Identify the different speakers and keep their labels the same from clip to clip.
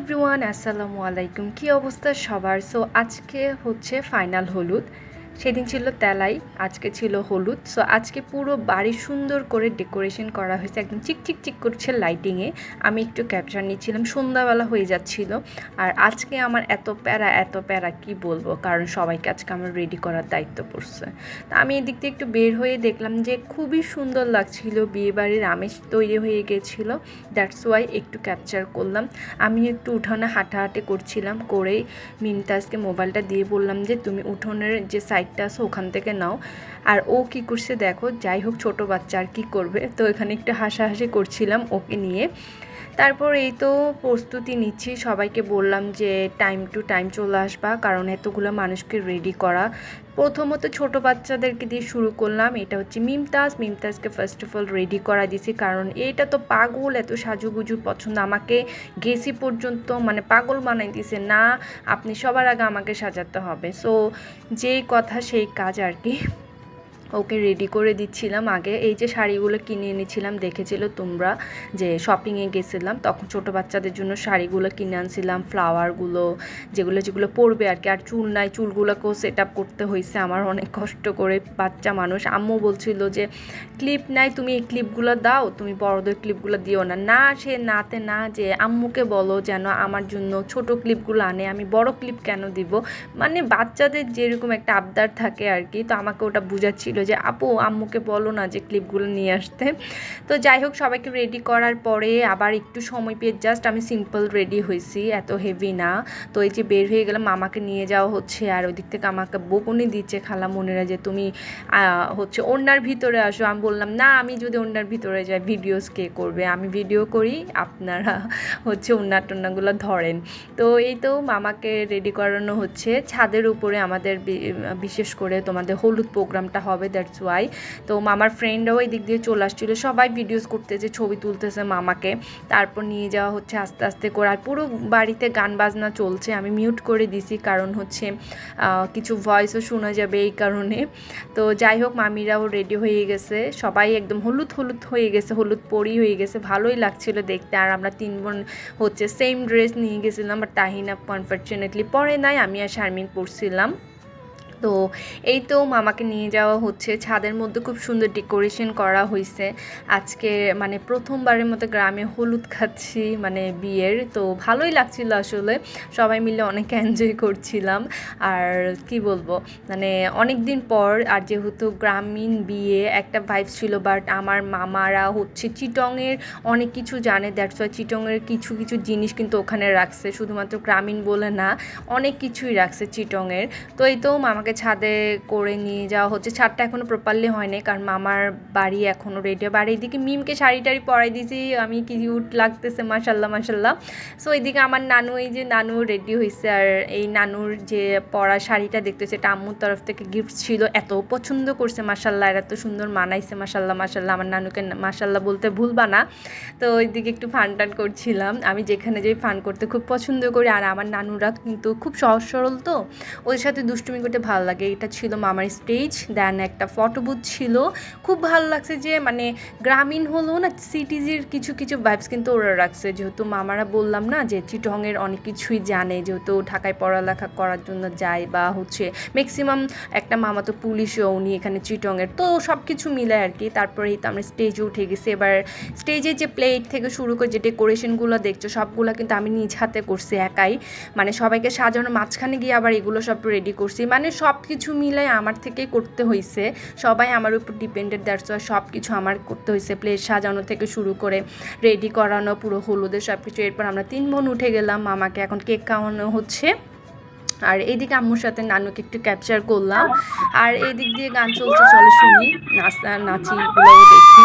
Speaker 1: Everyone আসসালামু আলাইকুম। কি অবস্থা সবার? সো আজকে হচ্ছে ফাইনাল হলুদ। সেদিন ছিল তেলাই, আজকে ছিল হলুদ। সো আজকে পুরো বাড়ি সুন্দর করে ডেকোরেশন করা হয়েছে। একদম চিক চিক করছে লাইটিংয়ে আমি একটু ক্যাপচার নিচ্ছিলাম, সন্ধ্যাবেলা হয়ে যাচ্ছিল। আর আজকে আমার এত প্যারা এত প্যারা, কি বলব? কারণ সবাইকে আজকে আমার রেডি করার দায়িত্ব পড়ছে। তা আমি এদিক দিয়ে একটু বের হয়ে দেখলাম যে খুবই সুন্দর লাগছিল, বিয়েবাড়ির আমেজ তৈরি হয়ে গেছিল। দ্যাটস ওয়াই একটু ক্যাপচার করলাম। আমি একটু উঠোনে হাঁটাহাঁটি করছিলাম, করেই মিমতাজকে মোবাইলটা দিয়ে বললাম যে, তুমি উঠোনের যে সাইডটা আছে, ওখান থেকে নাও। আর ও কি করছে দেখো, যাই হোক ছোটো বাচ্চা আর কী করবে। তো এখানে একটু হাসাহাসি করছিলাম ওকে নিয়ে। তারপর এই তো প্রস্তুতি নিচ্ছি। সবাইকে বললাম যে টাইম টু টাইম চলে আসবা, কারণ এতগুলো মানুষকে রেডি করা। প্রথমত ছোট বাচ্চাদেরকে দিয়ে শুরু করলাম। এটা হচ্ছে মিমতাজ। মিমতাজকে ফার্স্ট অফ অল রেডি করা দিছি, কারণ এটা তো পাগল, এত সাজুগুজু পছন্দ। আমাকে গেছি পর্যন্ত মানে পাগল বানাই দিছে, না, আপনি সবার আগে আমাকে সাজাতে হবে। সো যেই কথা সেই কাজ আর কি। ওকে রেডি করে দিচ্ছিলাম আগে। এই যে শাড়িগুলো কিনে এনেছিলাম, দেখেছিল তোমরা যে শপিংয়ে গেছিলাম, তখন ছোট বাচ্চাদের জন্য শাড়িগুলো কিনে আনছিলাম ফ্লাওয়ারগুলো যেগুলো যেগুলো পরবে আর কি। আর চুল নাই, চুলগুলোকেও সেট আপ করতে হয়েছে আমার অনেক কষ্ট করে বাচ্চা মানুষ। আম্মু বলছিল যে ক্লিপ নাই, তুমি এই ক্লিপগুলো দাও, তুমি বড়দের ক্লিপগুলো দিও না। না, সে নাতে না যে আম্মুকে বলো যেন আমার জন্য ছোট ক্লিপগুলো আনে, আমি বড় ক্লিপ কেন দিব? মানে বাচ্চাদের যেরকম একটা আবদার থাকে আর কি, তো আমাকে ওটা বুঝাচ্ছিল যে, আপু, আম্মুকে বলো না যে ক্লিপগুলো নিয়ে আসতে। তো যাই হোক, সবাইকে রেডি করার পরে আবার একটু সময় পেয়ে জাস্ট আমি সিম্পল রেডি হয়েছি, এত হেভি না। তো এই যে বের হয়ে গেলাম, মামাকে নিয়ে যাওয়া হচ্ছে আর ওই দিক থেকে আমাকে বকুনি দিচ্ছে খালা মনেরা যে, তুমি হচ্ছে ওনার ভিতরে আসো। আমি বললাম, না, আমি যদি ওনার ভিতরে যাই ভিডিওস কে করবে? আমি ভিডিও করি, আপনারা হচ্ছে ওনার টন্নাগুলো ধরেন। তো এই তো মামাকে রেডি করানো হচ্ছে। ছাদের উপরে আমাদের বিশেষ করে তোমাদের হলুদ প্রোগ্রামটা হবে দ্যাটস ওয়াই তো মামার ফ্রেন্ডরাও এই দিক দিয়ে চলে আসছিল। সবাই ভিডিওস করতেছে, ছবি তুলতেছে মামাকে। তারপর নিয়ে যাওয়া হচ্ছে আস্তে আস্তে করে। আর পুরো বাড়িতে গান বাজনা চলছে। আমি মিউট করে দিছি, কারণ হচ্ছে কিছু ভয়েসও শোনা যাবে এই কারণে। তো যাই হোক, মামিরাও রেডি হয়ে গেছে। সবাই একদম হলুদ হলুদ হয়ে গেছে, হলুদ পরি হয়ে গেছে। ভালোই লাগছিল দেখতে। আর আমরা তিন বোন হচ্ছে সেম ড্রেস নিয়ে গেছিলাম বাট তাহিনা আনফর্চুনেটলি পরে নাই। আমি আর শারমিন পরছিলাম। তো এই তো মামাকে নিয়ে যাওয়া হচ্ছে। ছাদের মধ্যে খুব সুন্দর ডেকোরেশন করা হয়েছে আজকে মানে প্রথমবারের মতো গ্রামে হলুদ খাচ্ছি মানে বিয়ের। তো ভালোই লাগছিল আসলে। সবাই মিলে অনেক এনজয় করছিলাম। আর কি বলব মানে অনেক দিন পর, আর যেহেতু গ্রামীণ বিয়ে একটা ভাইব ছিল বাট আমার মামারা হচ্ছে চিটংয়ের অনেক কিছু জানে। দ্যাটস ওয়াই চিটংয়ের কিছু কিছু জিনিস কিন্তু ওখানে রাখছে। শুধুমাত্র গ্রামীণ বলে না, অনেক কিছুই রাখছে চিটংয়ের। তো এই তো মামাকে আমাকে ছাদে করে নিয়ে যাওয়া হচ্ছে। ছাদটা এখনও প্রপারলি হয়নি কারণ মামার বাড়ি এখনও রেডি বাড়ির দিকে মিমকে শাড়ি টাড়ি পরাই দিয়েছি। আমি কিউট লাগতেছে মাসাল্লাহ মাসাল্লাহ সো এইদিকে আমার নানু, এই যে নানু রেডি হয়েছে আর এই নানুর যে পরা শাড়িটা দেখতেছে, এটা আম্মুর তরফ থেকে গিফট ছিল। এত পছন্দ করছে মাসাল্লাহ আর এত সুন্দর মানাইছে মাসাল্লাহ মাসাল্লাহ আমার নানুকে মাসাল্লাহ বলতে ভুলবা না। তো ওইদিকে একটু ফান টান করছিলাম। আমি যেখানে যাই ফান করতে খুব পছন্দ করি। আর আমার নানুরা কিন্তু খুব সহজ সরল তো। ওদের সাথে দুষ্টুমি করতে ভালো ভালো লাগে। এটা ছিল মামার স্টেজ দেন একটা ফটো বুথ ছিল। খুব ভালো লাগছে যে মানে গ্রামীণ হলো না সিটিজের কিছু কিছু ভাইবস কিন্তু ওরা রাখছে। যেহেতু মামারা বললাম না যে চিটংয়ের অনেক কিছুই জানে, যেহেতু ঢাকায় পড়ালেখা করার জন্য যায় বা হচ্ছে ম্যাক্সিমাম একটা মামা তো পুলিশও উনি এখানে চিটংয়ের তো সব কিছু মিলে আর কি তারপরে তো আমরা স্টেজে উঠে গেছি। এবার স্টেজে যে প্লেট থেকে শুরু করে যে ডেকোরেশনগুলো দেখছ, সবগুলো কিন্তু আমি নিজ হাতে করছি একাই। মানে সবাইকে সাজানোর মাঝখানে গিয়ে আবার এগুলো সব রেডি করছি। মানে সব সব কিছু মিলাই আমার থেকেই করতে হয়েছে সবাই আমার উপর ডিপেন্ডেড দ্যাটস সব কিছু আমার করতে হয়েছে প্লেট সাজানো থেকে শুরু করে রেডি করানো, পুরো হলুদের সব কিছু এরপর আমরা তিন বোন উঠে গেলাম, মামাকে এখন কেক খাওয়ানো হচ্ছে। আর এইদিকে আম্মুর সাথে নানুকে একটু ক্যাপচার করলাম। আর এই দিক দিয়ে গান চলছে, চলে শুনি, নাচ নাচি দেখি।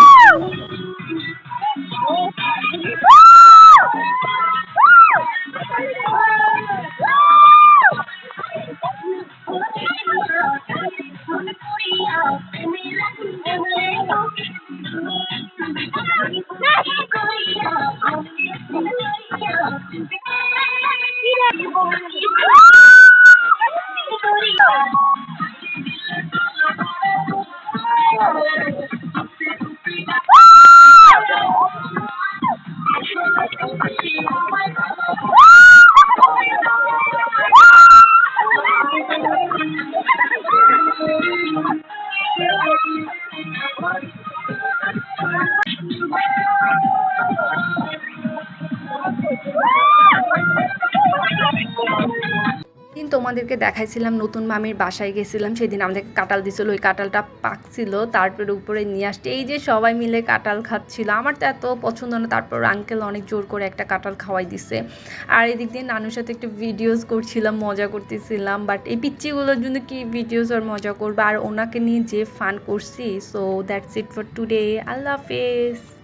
Speaker 1: তোমাদেরকে দেখাইছিলাম, নতুন মামির বাসায় গেছিলাম, সেদিন আমাদেরকে কাঁঠাল দিছিল, ওই কাঁঠালটা পাকছিল, তারপরে উপরে নিয়ে আসতে এই যে সবাই মিলে কাঁঠাল খাচ্ছিল, আমার তো এত পছন্দ না, তারপর আঙ্কেল অনেক জোর করে একটা কাঁঠাল খাওয়াই দিছে, আর এদিক দিয়ে নানুর সাথে একটু ভিডিওস করছিলাম, মজা করতেছিলাম বাট এই পিচ্চিগুলোর জন্য কি ভিডিওস আর মজা করব, আর ওনাকে নিয়ে যে ফান করছি so that's it for today আল্লাহ হাফেজ।